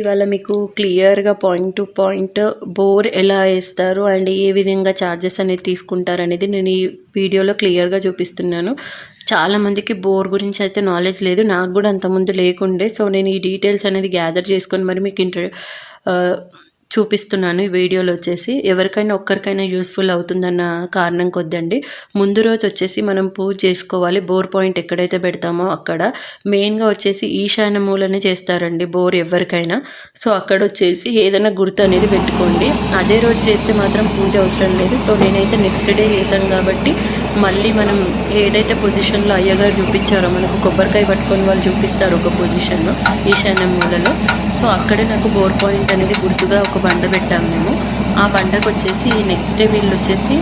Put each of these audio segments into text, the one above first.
ఇవాళ మీకు క్లియర్గా పాయింట్ టు పాయింట్ బోర్ ఎలా వేస్తారు అండ్ ఏ విధంగా ఛార్జెస్ అనేది తీసుకుంటారు అనేది నేను ఈ వీడియోలో క్లియర్గా చూపిస్తున్నాను. చాలా మందికి బోర్ గురించి అయితే నాలెడ్జ్ లేదు. నాకు కూడా అంతకుముందు లేకుండే. సో నేను ఈ డీటెయిల్స్ అనేది గ్యాదర్ చేసుకొని మరి మీకు ఇంటర్ చూపిస్తున్నాను ఈ వీడియోలో వచ్చేసి. ఎవరికైనా ఒక్కరికైనా యూస్ఫుల్ అవుతుందన్న కారణం కొద్దండి. ముందు రోజు వచ్చేసి మనం పూజ చేసుకోవాలి. బోర్ పాయింట్ ఎక్కడైతే పెడతామో అక్కడ. మెయిన్గా వచ్చేసి ఈశాన్య మూలనే చేస్తారండి బోర్ ఎవరికైనా. సో అక్కడ వచ్చేసి ఏదైనా గుర్తు అనేది పెట్టుకోండి. అదే రోజు చేస్తే మాత్రం పూజ అవసరం లేదు. సో నేనైతే నెక్స్ట్ డే చేశాను కాబట్టి మళ్ళీ మనం ఏదైతే పొజిషన్లో అయ్యగారు చూపించారో మనకు కొబ్బరికాయ పట్టుకొని వాళ్ళు చూపిస్తారు ఒక పొజిషన్లో ఈశాన్య మూలలో. సో అక్కడే నాకు బోర్ పాయింట్ అనేది గుర్తుగా ఒక బండ పెట్టాము మేము. ఆ బండకు వచ్చేసి నెక్స్ట్ డే వీళ్ళు వచ్చేసి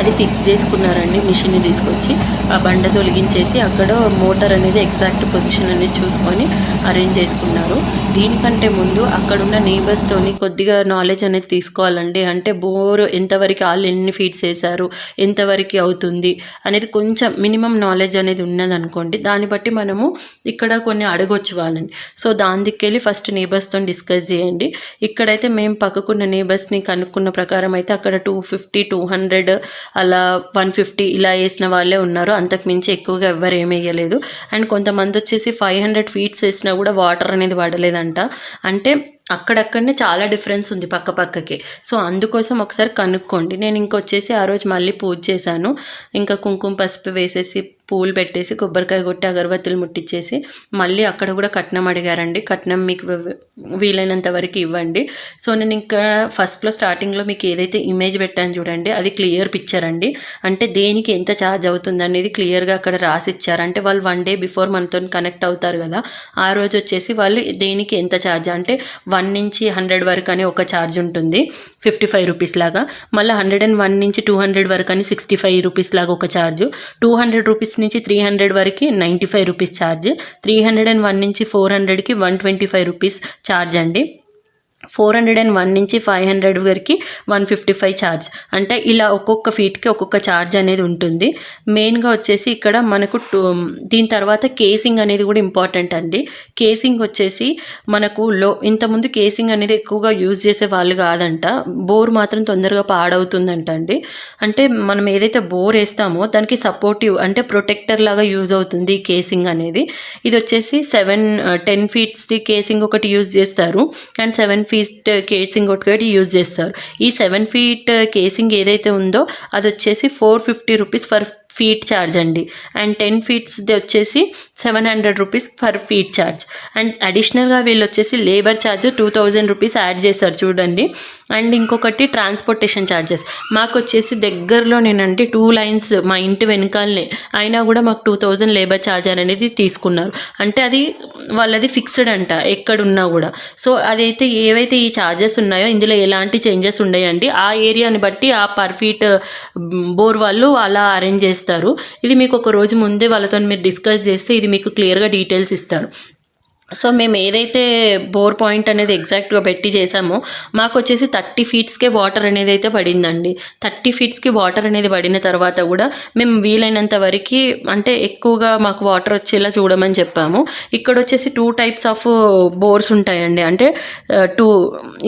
అది ఫిక్స్ చేసుకున్నారండి మిషన్ తీసుకొచ్చి ఆ బండ తొలగించేసి అక్కడ మోటార్ అనేది ఎగ్జాక్ట్ పొజిషన్ అనేది చూసుకొని అరేంజ్ చేసుకున్నారు. దీనికంటే ముందు అక్కడున్న నేబర్స్తోని కొద్దిగా నాలెడ్జ్ అనేది తీసుకోవాలండి. అంటే బోర్ ఎంతవరకు వాళ్ళు ఎన్ని ఫీట్స్ వేశారు ఎంతవరకు అవుతుంది అనేది కొంచెం మినిమం నాలెడ్జ్ అనేది ఉన్నదనుకోండి. దాన్ని బట్టి మనము ఇక్కడ కొన్ని అడగొచ్చు వాళ్ళని. సో దాని దిక్కెళ్ళి ఫస్ట్ నేబర్స్తో డిస్కస్ చేయండి. ఇక్కడైతే మేము పక్కకున్న నేబర్స్ని కనుక్కున్న ప్రకారం అయితే అక్కడ టూ ఫిఫ్టీ టూ హండ్రెడ్ అలా వన్ ఫిఫ్టీ ఇలా వేసిన వాళ్ళే ఉన్నారు. అంతకు మించి ఎక్కువగా ఎవ్వరు ఏమి వేయలేదు. అండ్ కొంతమంది వచ్చేసి ఫైవ్ హండ్రెడ్ ఫీట్స్ వేసినా కూడా వాటర్ అనేది పడలేదంట అంటే అక్కడక్కడనే చాలా డిఫరెన్స్ ఉంది పక్క పక్కకి. సో అందుకోసం ఒకసారి కనుక్కోండి. నేను ఇంకొచ్చేసి ఆ రోజు మళ్ళీ పూజ చేశాను. ఇంకా కుంకుమ పసుపు వేసేసి పూలు పెట్టేసి కొబ్బరికాయ కొట్టి అగరబత్తులు ముట్టించేసి మళ్ళీ అక్కడ కూడా కట్నం అడిగారండి. కట్నం మీకు వీలైనంత వరకు ఇవ్వండి. సో నేను ఇంకా ఫస్ట్లో స్టార్టింగ్లో మీకు ఏదైతే ఇమేజ్ పెట్టాను చూడండి అది క్లియర్ పిక్చర్ అండి. అంటే దేనికి ఎంత ఛార్జ్ అవుతుంది అనేది క్లియర్గా అక్కడ రాసి ఇచ్చారు అంటే వాళ్ళు వన్ డే బిఫోర్ మనతో కనెక్ట్ అవుతారు కదా ఆ రోజు వచ్చేసి వాళ్ళు దేనికి ఎంత ఛార్జ్ అంటే వన్ నుంచి హండ్రెడ్ వరకు అని ఒక ఛార్జ్ ఉంటుంది. ఫిఫ్టీ ఫైవ్ రూపీస్ లాగా. మళ్ళీ హండ్రెడ్ అండ్ వన్ నుంచి టూ హండ్రెడ్ వరకు అని సిక్స్టీ ఫైవ్ రూపీస్ లాగా ఒక ఛార్జ్ టూ హండ్రెడ్ రూపీస్ నుంచి త్రీ హండ్రెడ్ వరకు ninety five rupees charge three hundred and one నుంచి ఫోర్ హండ్రెడ్కి one twenty five rupees charge అండి. ఫోర్ హండ్రెడ్ అండ్ వన్ నుంచి ఫైవ్ హండ్రెడ్ వరకు వన్ ఫిఫ్టీ ఫైవ్ ఛార్జ్ అంటే ఇలా ఒక్కొక్క ఫీట్కి ఒక్కొక్క ఛార్జ్ అనేది ఉంటుంది. మెయిన్గా వచ్చేసి ఇక్కడ మనకు టూ దీని తర్వాత కేసింగ్ అనేది కూడా ఇంపార్టెంట్ అండి. కేసింగ్ వచ్చేసి మనకు లో ఇంతకుముందు కేసింగ్ అనేది ఎక్కువగా యూజ్ చేసే వాళ్ళు కాదంట. బోర్ మాత్రం తొందరగా పాడవుతుందంట అండి. అంటే మనం ఏదైతే బోర్ వేస్తామో దానికి సపోర్టివ్ అంటే ప్రొటెక్టర్ లాగా యూజ్ అవుతుంది ఈ కేసింగ్ అనేది. ఇది వచ్చేసి సెవెన్ టెన్ ఫీట్స్ది కేసింగ్ ఒకటి యూజ్ చేస్తారు. అండ్ సెవెన్ ఫీట్ కేసింగ్ ఒకటి యూజ్ చేస్తారు. ఈ సెవెన్ ఫీట్ కేసింగ్ ఏదైతే ఉందో అది వచ్చేసి four fifty rupees for feet charge అండి. అండ్ టెన్ ఫీట్స్ది వచ్చేసి seven hundred rupees per feet charge. And అడిషనల్గా వీళ్ళు వచ్చేసి labour charge two thousand rupees add చేశారు చూడండి. అండ్ ఇంకొకటి ట్రాన్స్పోర్టేషన్ ఛార్జెస్. మాకు వచ్చేసి దగ్గరలో నేనంటే టూ లైన్స్ మా ఇంటి వెనకాలనే అయినా కూడా మాకు టూ థౌజండ్ లేబర్ ఛార్జ్ అనేది తీసుకున్నారు. అంటే అది వాళ్ళది ఫిక్స్డ్ అంట ఎక్కడున్నా కూడా. సో అదైతే ఏవైతే ఈ ఛార్జెస్ ఉన్నాయో ఇందులో ఎలాంటి చేంజెస్ ఉన్నాయండి ఆ ఏరియాని బట్టి ఆ పర్ ఫీట్ బోర్ వాళ్ళు అలా అరేంజ్ చేస్తారు ఇది మీకు ఒక రోజు ముందే వాళ్ళతో మీరు డిస్కస్ చేస్తే ఇది మీకు క్లియర్గా డీటెయిల్స్ ఇస్తారు. సో మేము ఏదైతే బోర్ పాయింట్ అనేది ఎగ్జాక్ట్గా పెట్టి చేసామో మాకు వచ్చేసి థర్టీ ఫీట్స్కే వాటర్ అనేది అయితే పడిందండి. థర్టీ ఫీట్స్కి వాటర్ అనేది పడిన తర్వాత కూడా మేము వీలైనంత వరకు అంటే ఎక్కువగా మాకు వాటర్ వచ్చేలా చూడమని చెప్పాము. ఇక్కడ వచ్చేసి టూ టైప్స్ ఆఫ్ బోర్స్ ఉంటాయండి. అంటే టూ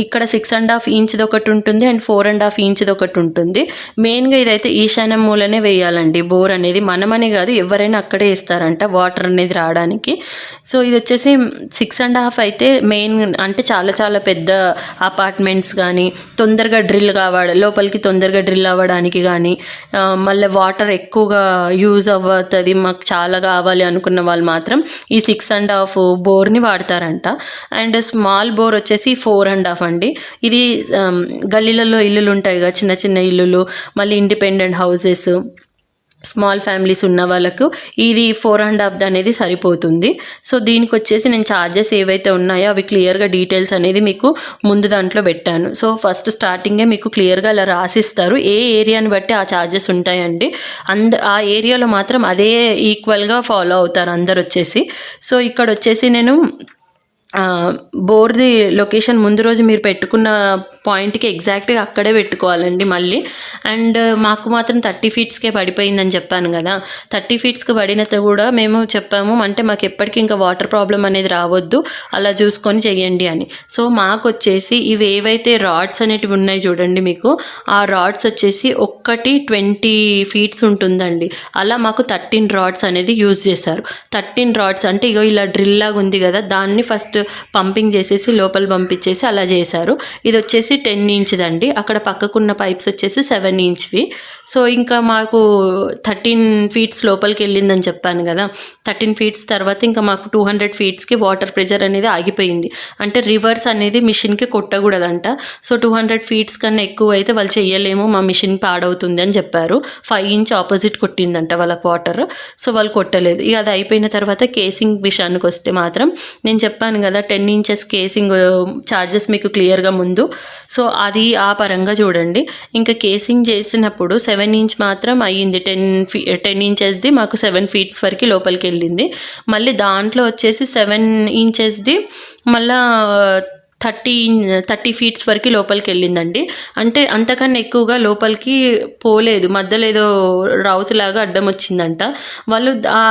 ఇక్కడ సిక్స్ అండ్ హాఫ్ ఇంచ్ది ఒకటి ఉంటుంది అండ్ ఫోర్ అండ్ హాఫ్ ఇంచ్ది ఒకటి ఉంటుంది. మెయిన్గా ఇదైతే ఈశాన్యం మూలనే వేయాలండి బోర్ అనేది. మనమనే కాదు ఎవరైనా అక్కడే వేస్తారంట వాటర్ అనేది రావడానికి. సో ఇది వచ్చేసి సిక్స్ అండ్ హాఫ్ అయితే మెయిన్ అంటే చాలా చాలా పెద్ద అపార్ట్మెంట్స్ కానీ తొందరగా డ్రిల్ కావడ లోపలికి తొందరగా డ్రిల్ అవ్వడానికి కానీ మళ్ళీ వాటర్ ఎక్కువగా యూజ్ అవ్వతుంది మాకు చాలా కావాలి అనుకున్న వాళ్ళు మాత్రం ఈ సిక్స్ అండ్ హాఫ్ బోర్ని వాడతారంట. అండ్ స్మాల్ బోర్ వచ్చేసి ఫోర్ అండ్ హాఫ్ అండి. ఇది గల్లీలలో ఇల్లులు ఉంటాయి కదా చిన్న చిన్న ఇల్లులు మళ్ళీ ఇండిపెండెంట్ హౌసెస్ స్మాల్ ఫ్యామిలీస్ ఉన్న వాళ్ళకు ఇది ఫోర్ అండ్ హాఫ్ అనేది సరిపోతుంది. సో దీనికి వచ్చేసి నేను ఛార్జెస్ ఏవైతే ఉన్నాయో అవి క్లియర్గా డీటెయిల్స్ అనేది మీకు ముందు దాంట్లో పెట్టాను. సో ఫస్ట్ స్టార్టింగే మీకు క్లియర్గా అలా రాసిస్తారు. ఏ ఏరియాని బట్టి ఆ ఛార్జెస్ ఉంటాయండి. అంద ఆ ఏరియాలో మాత్రం అదే ఈక్వల్గా ఫాలో అవుతారు అందరు వచ్చేసి సో ఇక్కడ వచ్చేసి నేను బోర్ది లొకేషన్ ముందు రోజు మీరు పెట్టుకున్న పాయింట్కి ఎగ్జాక్ట్గా అక్కడే పెట్టుకోవాలండి మళ్ళీ. అండ్ మాకు మాత్రం థర్టీ ఫీట్స్కే పడిపోయిందని చెప్పాను కదా. థర్టీ ఫీట్స్కి పడినంత కూడా మేము చెప్పాము అంటే మాకు ఎప్పటికీ ఇంకా వాటర్ ప్రాబ్లం అనేది రావద్దు అలా చూసుకొని చేయండి అని. సో మాకు వచ్చేసి ఇవి ఏవైతే రాడ్స్ అనేటివి ఉన్నాయి చూడండి మీకు ఆ రాడ్స్ వచ్చేసి ఒక్కటి ట్వంటీ ఫీట్స్ ఉంటుందండి. అలా మాకు థర్టీన్ రాడ్స్ అనేది యూజ్ చేశారు. థర్టీన్ రాడ్స్ అంటే ఇగో ఇలా డ్రిల్ లాగా ఉంది కదా దాన్ని ఫస్ట్ పంపింగ్ చేసేసి లోపల పంపించేసి అలా చేశారు. ఇది వచ్చేసి టెన్ ఇంచ్దండి. అక్కడ పక్కకున్న పైప్స్ వచ్చేసి సెవెన్ ఇంచ్వి. సో ఇంకా మాకు థర్టీన్ ఫీట్స్ లోపలికి వెళ్ళిందని చెప్పాను కదా. థర్టీన్ ఫీట్స్ తర్వాత ఇంకా మాకు టూ హండ్రెడ్ ఫీట్స్కి వాటర్ ప్రెషర్ అనేది ఆగిపోయింది. అంటే రివర్స్ అనేది మిషన్కి కొట్టకూడదంట. సో టూ హండ్రెడ్ ఫీట్స్ కన్నా ఎక్కువ అయితే వాళ్ళు చెయ్యలేము మా మిషన్ పాడవుతుంది అని చెప్పారు. ఫైవ్ ఇంచ్ ఆపోజిట్ కొట్టిందంట వాళ్ళకి వాటర్. సో వాళ్ళు కొట్టలేదు. ఇక అది అయిపోయిన తర్వాత కేసింగ్ విషయానికి వస్తే మాత్రం నేను చెప్పాను కదా టెన్ ఇంచెస్ కేసింగ్ ఛార్జెస్ మీకు క్లియర్గా ముందు. సో అది ఆ పరంగా చూడండి. ఇంకా కేసింగ్ చేసినప్పుడు సెవెన్ ఇంచ్ మాత్రం అయ్యింది. టెన్ ఫీ టెన్ ఇంచెస్ది మాకు సెవెన్ ఫీట్స్ వరకు లోపలికి వెళ్ళింది మళ్ళీ దాంట్లో వచ్చేసి సెవెన్ ఇంచెస్ది మళ్ళీ థర్టీ థర్టీ ఫీట్స్ వరకు లోపలికి వెళ్ళిందండి. అంటే అంతకన్నా ఎక్కువగా లోపలికి పోలేదు. మధ్యలో ఏదో రౌతులాగా అడ్డం వచ్చిందంట. వాళ్ళు ఆ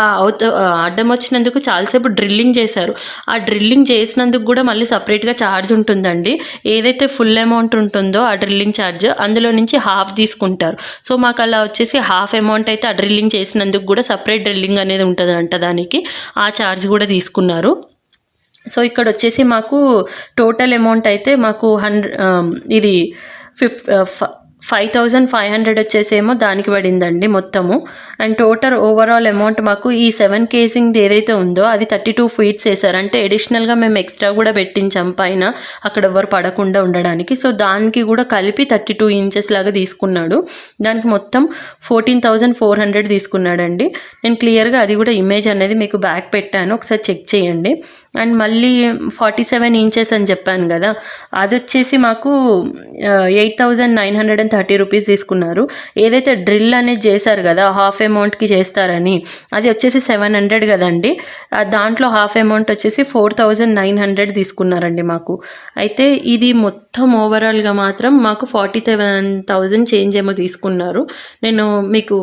అడ్డం వచ్చినందుకు చాలాసేపు డ్రిల్లింగ్ చేశారు. ఆ డ్రిల్లింగ్ చేసినందుకు కూడా మళ్ళీ సపరేట్గా ఛార్జ్ ఉంటుందండి. ఏదైతే ఫుల్ అమౌంట్ ఉంటుందో ఆ డ్రిల్లింగ్ ఛార్జ్ అందులో నుంచి హాఫ్ తీసుకుంటారు. సో మాకు అలా వచ్చేసి హాఫ్ అమౌంట్ అయితే ఆ డ్రిల్లింగ్ చేసినందుకు కూడా సపరేట్ డ్రిల్లింగ్ అనేది ఉంటుందంట దానికి. ఆ ఛార్జ్ కూడా తీసుకున్నారు. సో ఇక్కడ వచ్చేసి మాకు టోటల్ అమౌంట్ అయితే మాకు హండ్రెడ్ um, ఇది ఫిఫ్ uh, five thousand five hundred వచ్చేసేమో దానికి పడిందండి మొత్తము. అండ్ టోటల్ ఓవరాల్ అమౌంట్ మాకు ఈ సెవెన్ కేసింగ్ ఏదైతే ఉందో అది థర్టీ టూ ఫీట్స్ వేసారు అంటే అడిషనల్గా మేము ఎక్స్ట్రా కూడా పెట్టించాం పైన. అక్కడ ఎవరు పడకుండా ఉండడానికి. సో దానికి కూడా కలిపి థర్టీ టూ ఇంచెస్ లాగా తీసుకున్నాడు. దానికి మొత్తం ఫోర్టీన్ థౌజండ్ ఫోర్ హండ్రెడ్ తీసుకున్నాడండి. నేను క్లియర్గా అది కూడా ఇమేజ్ అనేది మీకు బ్యాక్ పెట్టాను. ఒకసారి చెక్ చేయండి. అండ్ మళ్ళీ ఫార్టీ సెవెన్ ఇంచెస్ అని చెప్పాను కదా. అది వచ్చేసి మాకు eight thousand nine hundred and thirty rupees తీసుకున్నారు. ఏదైతే డ్రిల్ అనేది చేశారు కదా హాఫ్ అమౌంట్కి చేస్తారని అది వచ్చేసి సెవెన్ హండ్రెడ్ కదండి. దాంట్లో హాఫ్ అమౌంట్ వచ్చేసి ఫోర్ థౌజండ్ నైన్ హండ్రెడ్ తీసుకున్నారండి మాకు. అయితే ఇది మొత్తం ఓవరాల్గా మాత్రం మాకు ఫార్టీ సెవెన్ థౌజండ్ చేంజ్ ఏమో తీసుకున్నారు. నేను మీకు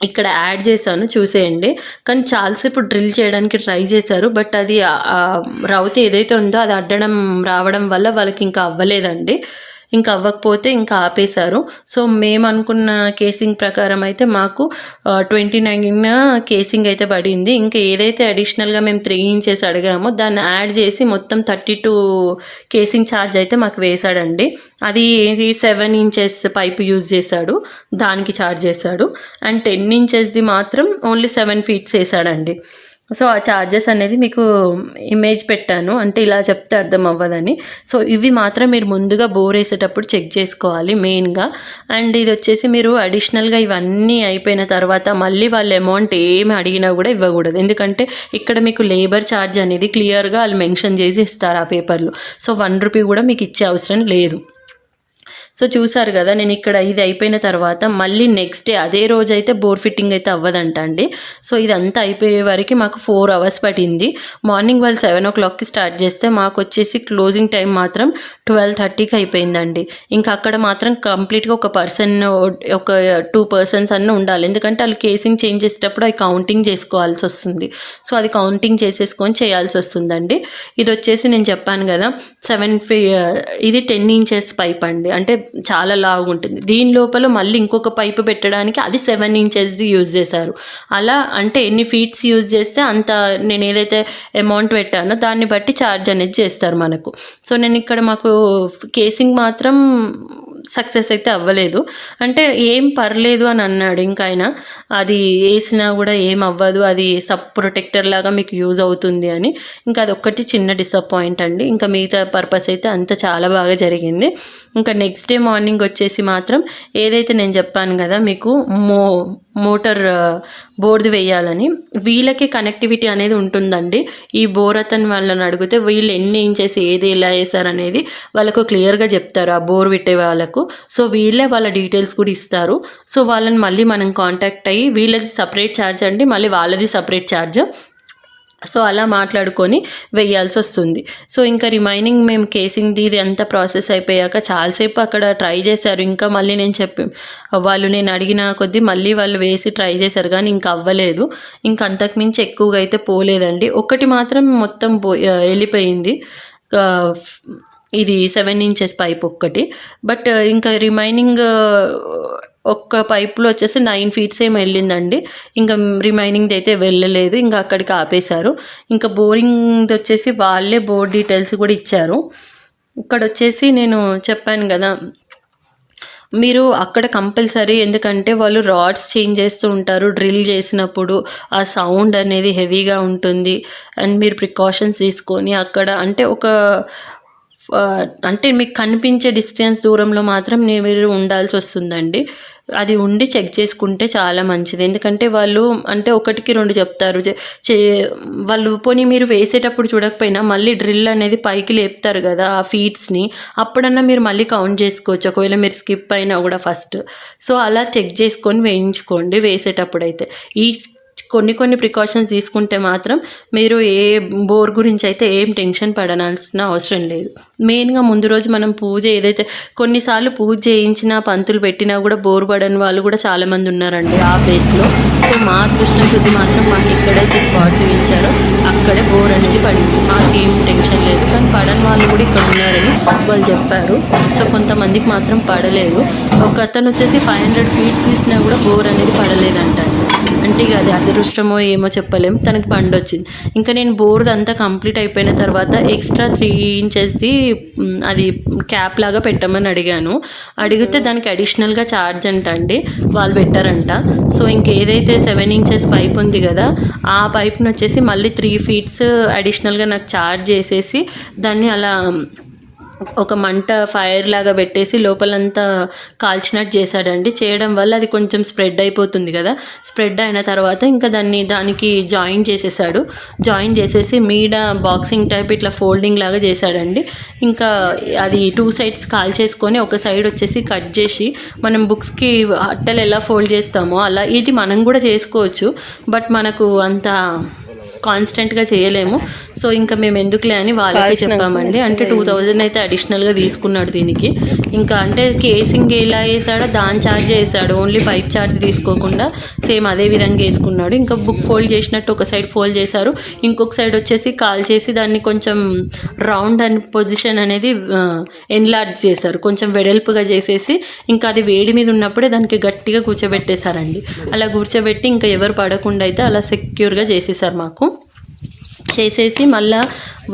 ఇక్కడ యాడ్ చేశాను చూసేయండి. కానీ చాలాసేపు డ్రిల్ చేయడానికి ట్రై చేశారు బట్ అది రౌతి రౌత్ ఏదైతే ఉందో అది అడ్డడం రావడం వల్ల వాళ్ళకి ఇంకా అవ్వలేదండి. ఇంకా అవ్వకపోతే ఇంకా ఆపేశారు. సో మేము అనుకున్న కేసింగ్ ప్రకారం అయితే మాకు ట్వంటీ నైన్ కేసింగ్ అయితే పడింది. ఇంకా ఏదైతే అడిషనల్గా మేము త్రీ ఇంచెస్ అడిగామో దాన్ని యాడ్ చేసి మొత్తం థర్టీ టూ కేసింగ్ ఛార్జ్ అయితే మాకు వేశాడండి. అది ఏది సెవెన్ ఇంచెస్ పైప్ యూజ్ చేశాడు దానికి ఛార్జ్ చేశాడు. అండ్ టెన్ ఇంచెస్ది మాత్రం ఓన్లీ సెవెన్ ఫీట్స్ వేసాడండి సో ఆ ఛార్జెస్ అనేది మీకు ఇమేజ్ పెట్టాను. అంటే ఇలా చెప్తే అర్థం అవ్వదని సో ఇవి మాత్రం మీరు ముందుగా బోర్ వేసేటప్పుడు చెక్ చేసుకోవాలి మెయిన్గా అండ్ ఇది వచ్చేసి మీరు అడిషనల్గా ఇవన్నీ అయిపోయిన తర్వాత మళ్ళీ వాళ్ళ అమౌంట్ ఏమి అడిగినా కూడా ఇవ్వకూడదు. ఎందుకంటే ఇక్కడ మీకు లేబర్ ఛార్జ్ అనేది క్లియర్గా వాళ్ళు మెన్షన్ చేసి ఇస్తారు ఆ పేపర్లో సో వన్ రూపీ కూడా మీకు ఇచ్చే అవసరం లేదు. సో చూసారు కదా నేను ఇక్కడ ఇది అయిపోయిన తర్వాత మళ్ళీ నెక్స్ట్ డే అదే రోజు అయితే బోర్ ఫిట్టింగ్ అయితే అవ్వదంట అండి. సో ఇదంతా అయిపోయే వరకు మాకు ఫోర్ అవర్స్ పట్టింది. మార్నింగ్ వాళ్ళు సెవెన్ ఓ క్లాక్కి స్టార్ట్ చేస్తే మాకు వచ్చేసి క్లోజింగ్ టైం మాత్రం ట్వెల్వ్ థర్టీకి అయిపోయిందండి. ఇంకా అక్కడ మాత్రం కంప్లీట్గా ఒక పర్సన్ ఒక టూ పర్సన్స్ అన్న ఉండాలి. ఎందుకంటే వాళ్ళు కేసింగ్ చేంజ్ చేసేటప్పుడు అవి కౌంటింగ్ చేసుకోవాల్సి వస్తుంది. సో అది కౌంటింగ్ చేసేసుకొని చేయాల్సి వస్తుందండి. ఇది వచ్చేసి నేను చెప్పాను కదా సెవెన్ ఫీ ఇది టెన్ ఇంచెస్ పైప్ అండి. అంటే చాలా లావు ఉంటుంది. దీని లోపల మళ్ళీ ఇంకొక పైపు పెట్టడానికి అది సెవెన్ ఇంచెస్ది యూజ్ చేశారు. అలా అంటే ఎన్ని ఫీట్స్ యూజ్ చేస్తే అంత నేను ఏదైతే అమౌంట్ పెట్టానో దాన్ని బట్టి ఛార్జ్ అనేది చేస్తారు మనకు. సో నేను ఇక్కడ మాకు కేసింగ్ మాత్రం సక్సెస్ అయితే అవ్వలేదు. అంటే ఏం పర్లేదు అని అన్నాడు ఇంకా ఆయన అది వేసినా కూడా ఏం అవ్వదు. అది సబ్ ప్రొటెక్టర్ లాగా మీకు యూజ్ అవుతుంది అని. ఇంకా అది ఒక్కటి చిన్న డిసప్పాయింట్ అండి. ఇంకా మిగతా పర్పస్ అయితే అంత చాలా బాగా జరిగింది. ఇంకా నెక్స్ట్ డే మార్నింగ్ వచ్చేసి మాత్రం ఏదైతే నేను చెప్పాను కదా మీకు మో మోటార్ బోర్ది వేయాలని. వీళ్ళకి కనెక్టివిటీ అనేది ఉంటుందండి. ఈ బోర్ అతని వాళ్ళని అడిగితే వీళ్ళు ఎన్ని ఇంచెస్ ఏది ఎలా వేసారనేది వాళ్ళకు క్లియర్గా చెప్తారు. ఆ బోర్ పెట్టే వాళ్ళకు. సో వీళ్ళే వాళ్ళ డీటెయిల్స్ కూడా ఇస్తారు. సో వాళ్ళని మళ్ళీ మనం కాంటాక్ట్ అయ్యి వీళ్ళది సపరేట్ ఛార్జ్ అండి. మళ్ళీ వాళ్ళది సపరేట్ ఛార్జ్ సో అలా మాట్లాడుకొని వెయ్యాల్సి వస్తుంది. సో ఇంకా రిమైనింగ్ మేము కేసింగ్ది ఇది అంతా ప్రాసెస్ అయిపోయాక చాలాసేపు అక్కడ ట్రై చేశారు. ఇంకా మళ్ళీ నేను చెప్పి వాళ్ళు నేను అడిగిన కొద్దీ మళ్ళీ వాళ్ళు వేసి ట్రై చేశారు కానీ ఇంకా అవ్వలేదు. ఇంకా అంతకుమించి ఎక్కువగా అయితే పోలేదండి. ఒకటి మాత్రం మొత్తం పో వెళ్ళిపోయింది. ఇది సెవెన్ ఇంచెస్ పైప్ ఒక్కటి. బట్ ఇంకా రిమైనింగ్ ఒక్క పైప్లో వచ్చేసి నైన్ ఫీట్స్ ఏమి వెళ్ళిందండి. ఇంకా రిమైనింగ్ అయితే వెళ్ళలేదు. ఇంకా అక్కడికి ఆపేశారు. ఇంకా బోరింగ్ వచ్చేసి వాళ్ళే బోర్ డీటెయిల్స్ కూడా ఇచ్చారు. ఇక్కడ వచ్చేసి నేను చెప్పాను కదా మీరు అక్కడ కంపల్సరీ ఎందుకంటే వాళ్ళు రాడ్స్ చేంజ్ చేస్తూ ఉంటారు. డ్రిల్ చేసినప్పుడు ఆ సౌండ్ అనేది హెవీగా ఉంటుంది. అండ్ మీరు ప్రికాషన్స్ తీసుకొని అక్కడ అంటే ఒక అంటే మీకు కనిపించే డిస్టెన్స్ దూరంలో మాత్రం మీరు ఉండాల్సి వస్తుందండి. అది ఉండి చెక్ చేసుకుంటే చాలా మంచిది. ఎందుకంటే వాళ్ళు అంటే ఒకటికి రెండు చెప్తారు. చే- చే వాళ్ళు పోనీ మీరు వేసేటప్పుడు చూడకపోయినా మళ్ళీ డ్రిల్ అనేది పైకి లేపుతారు కదా ఆ ఫీట్స్ని అప్పుడన్నా మీరు మళ్ళీ కౌంట్ చేసుకోవచ్చు. ఒకవేళ మీరు స్కిప్ అయినా కూడా ఫస్ట్. సో అలా చెక్ చేసుకొని వేయించుకోండి వేసేటప్పుడు అయితే ఈ కొన్ని కొన్ని ప్రికాషన్స్ తీసుకుంటే మాత్రం మీరు ఏ బోర్ గురించి అయితే ఏం టెన్షన్ పడాల్సిన అవసరం లేదు. మెయిన్గా ముందు రోజు మనం పూజ ఏదైతే కొన్నిసార్లు పూజ చేయించినా పంతులు పెట్టినా కూడా బోర్ పడని వాళ్ళు కూడా చాలామంది ఉన్నారండి ఆ ప్లేస్లో. సో మా అదృష్టం శుద్ధి మాత్రం మాకు ఎక్కడైతే స్పాట్ చూపించారో అక్కడే బోర్ అనేది పడింది. మాకేం టెన్షన్ లేదు. కానీ పడని వాళ్ళు కూడా ఇక్కడ ఉన్నారని వాళ్ళు చెప్పారు. సో కొంతమందికి మాత్రం పడలేదు. ఒక అతను వచ్చేసి ఫైవ్ హండ్రెడ్ ఫీట్ తీసినా కూడా బోర్ అనేది పడలేదంట అంటే ఇక అది అదృష్టమో ఏమో చెప్పలేము తనకి బండి వచ్చింది ఇంకా నేను బోర్ది అంతా కంప్లీట్ అయిపోయిన తర్వాత ఎక్స్ట్రా త్రీ ఇంచెస్ది అది క్యాప్ లాగా పెట్టమని అడిగాను. అడిగితే దానికి అడిషనల్గా ఛార్జ్ అంట అండి వాళ్ళు పెట్టారంట. సో ఇంకేదైతే సెవెన్ ఇంచెస్ పైప్ ఉంది కదా ఆ పైప్ని వచ్చేసి మళ్ళీ త్రీ ఫీట్స్ అడిషనల్గా నాకు ఛార్జ్ చేసేసి దాన్ని అలా ఒక మంట ఫైర్ లాగా పెట్టేసి లోపలంతా కాల్చినట్టు చేశాడండి. చేయడం వల్ల అది కొంచెం స్ప్రెడ్ అయిపోతుంది కదా. స్ప్రెడ్ అయిన తర్వాత ఇంకా దాన్ని దానికి జాయిన్ చేసేసాడు. జాయిన్ చేసేసి మీడ బాక్సింగ్ టైప్ ఇట్లా ఫోల్డింగ్ లాగా చేశాడండి. ఇంకా అది టూ సైడ్స్ కాల్ చేసుకొని ఒక సైడ్ వచ్చేసి కట్ చేసి మనం బుక్స్కి అట్టలు ఎలా ఫోల్డ్ చేస్తామో అలా ఇది మనం కూడా చేసుకోవచ్చు. బట్ మనకు అంత కాన్స్టెంట్గా చేయలేము. సో ఇంకా మేము ఎందుకులే అని వాళ్ళకి చెప్పామండి. అంటే టూ థౌజండ్ అయితే అడిషనల్గా తీసుకున్నాడు దీనికి. ఇంకా అంటే కేసింగ్ ఎలా వేసాడో దాని ఛార్జ్ వేసాడు. ఓన్లీ పైప్ ఛార్జ్ తీసుకోకుండా సేమ్ అదే విధంగా వేసుకున్నాడు. ఇంకా బుక్ ఫోల్డ్ చేసినట్టు ఒక సైడ్ ఫోల్డ్ చేశారు. ఇంకొక సైడ్ వచ్చేసి కాల్ చేసి దాన్ని కొంచెం రౌండ్ అని పొజిషన్ అనేది ఎన్లార్జ్ చేశారు. కొంచెం వెడల్పుగా చేసేసి ఇంకా అది వేడి మీద ఉన్నప్పుడే దానికి గట్టిగా కూర్చోబెట్టేశారండి. అలా కూర్చోబెట్టి ఇంకా ఎవరు పడకుండా అయితే అలా సెక్యూర్గా చేసేసారు మాకు. చేసేసి మళ్ళా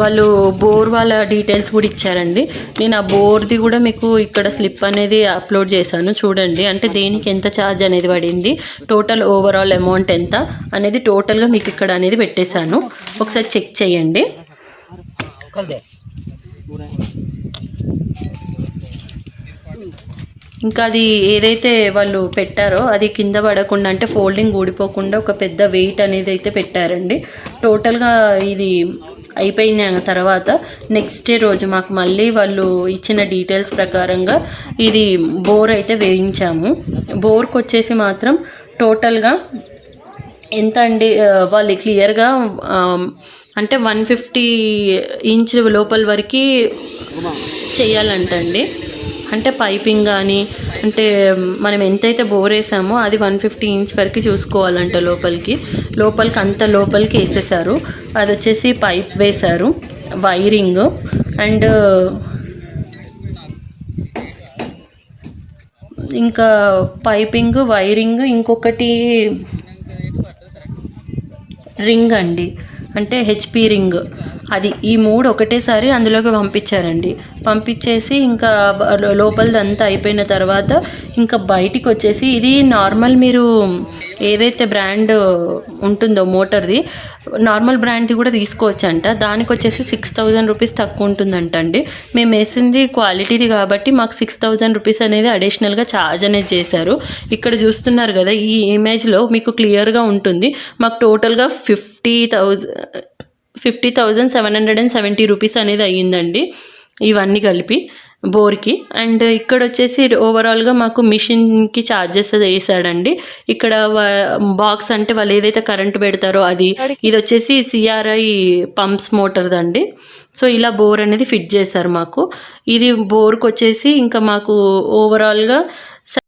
వాళ్ళు బోర్ వాళ్ళ డీటెయిల్స్ కూడా ఇచ్చారండి. నేను ఆ బోర్ది కూడా మీకు ఇక్కడ స్లిప్ అనేది అప్లోడ్ చేశాను చూడండి. అంటే దేనికి ఎంత ఛార్జ్ అనేది పడింది టోటల్ ఓవరాల్ అమౌంట్ ఎంత అనేది టోటల్గా మీకు ఇక్కడ అనేది పెట్టేశాను. ఒకసారి చెక్ చేయండి. ఇంకా అది ఏదైతే వాళ్ళు పెట్టారో అది కింద పడకుండా అంటే ఫోల్డింగ్ ఊడిపోకుండా ఒక పెద్ద వెయిట్ అనేది అయితే పెట్టారండి. టోటల్గా ఇది అయిపోయిన తర్వాత నెక్స్ట్ డే రోజు మాకు మళ్ళీ వాళ్ళు ఇచ్చిన డీటెయిల్స్ ప్రకారంగా ఇది బోర్ అయితే వేయించాము. బోర్కి వచ్చేసి మాత్రం టోటల్గా ఎంత అండి? వాళ్ళు క్లియర్గా అంటే వన్ ఫిఫ్టీ ఇంచ్ లోపల వరకు చేయాలంటండి. అంటే పైపింగ్ కానీ అంటే మనం ఎంతైతే బోర్ వేసామో అది వన్ ఫిఫ్టీ ఇంచ్ వరకు చూసుకోవాలంట లోపలికి. లోపలికి అంత లోపలికి వేసేసారు. అది వచ్చేసి పైప్ వేశారు. వైరింగ్ అండ్ ఇంకా పైపింగ్ వైరింగ్ ఇంకొకటి రింగ్ అండి. అంటే హెచ్పి రింగ్ అది ఈ మూడు ఒకటేసారి అందులోకి పంపించారండి. పంపించేసి ఇంకా బ- లోపలిదంతా అయిపోయిన తర్వాత ఇంకా బయటికి వచ్చేసి ఇది నార్మల్ మీరు ఏదైతే బ్రాండ్ ఉంటుందో మోటార్ది నార్మల్ బ్రాండ్ది కూడా తీసుకోవచ్చంట. దానికి వచ్చేసి సిక్స్ థౌజండ్ రూపీస్ తక్కువ ఉంటుందంట అండి మేము వేసింది క్వాలిటీది కాబట్టి మాకు సిక్స్ థౌజండ్ రూపీస్ అనేది అడిషనల్గా ఛార్జ్ అనేది చేశారు. ఇక్కడ చూస్తున్నారు కదా ఈ ఇమేజ్లో మీకు క్లియర్గా ఉంటుంది. మాకు టోటల్గా fifty thousand fifty thousand seven hundred and seventy rupees అనేది అయ్యిందండి ఇవన్నీ కలిపి బోర్కి. అండ్ ఇక్కడ వచ్చేసి ఓవరాల్గా మాకు మిషన్కి ఛార్జెస్ వేసాడండి. ఇక్కడ బాక్స్ అంటే వాళ్ళు ఏదైతే కరెంట్ పెడతారో అది ఇది వచ్చేసి సిఆర్ఐ పంప్స్ మోటార్దండి. సో ఇలా బోర్ అనేది ఫిట్ చేశారు మాకు. ఇది బోర్కి వచ్చేసి ఇంకా మాకు ఓవరాల్గా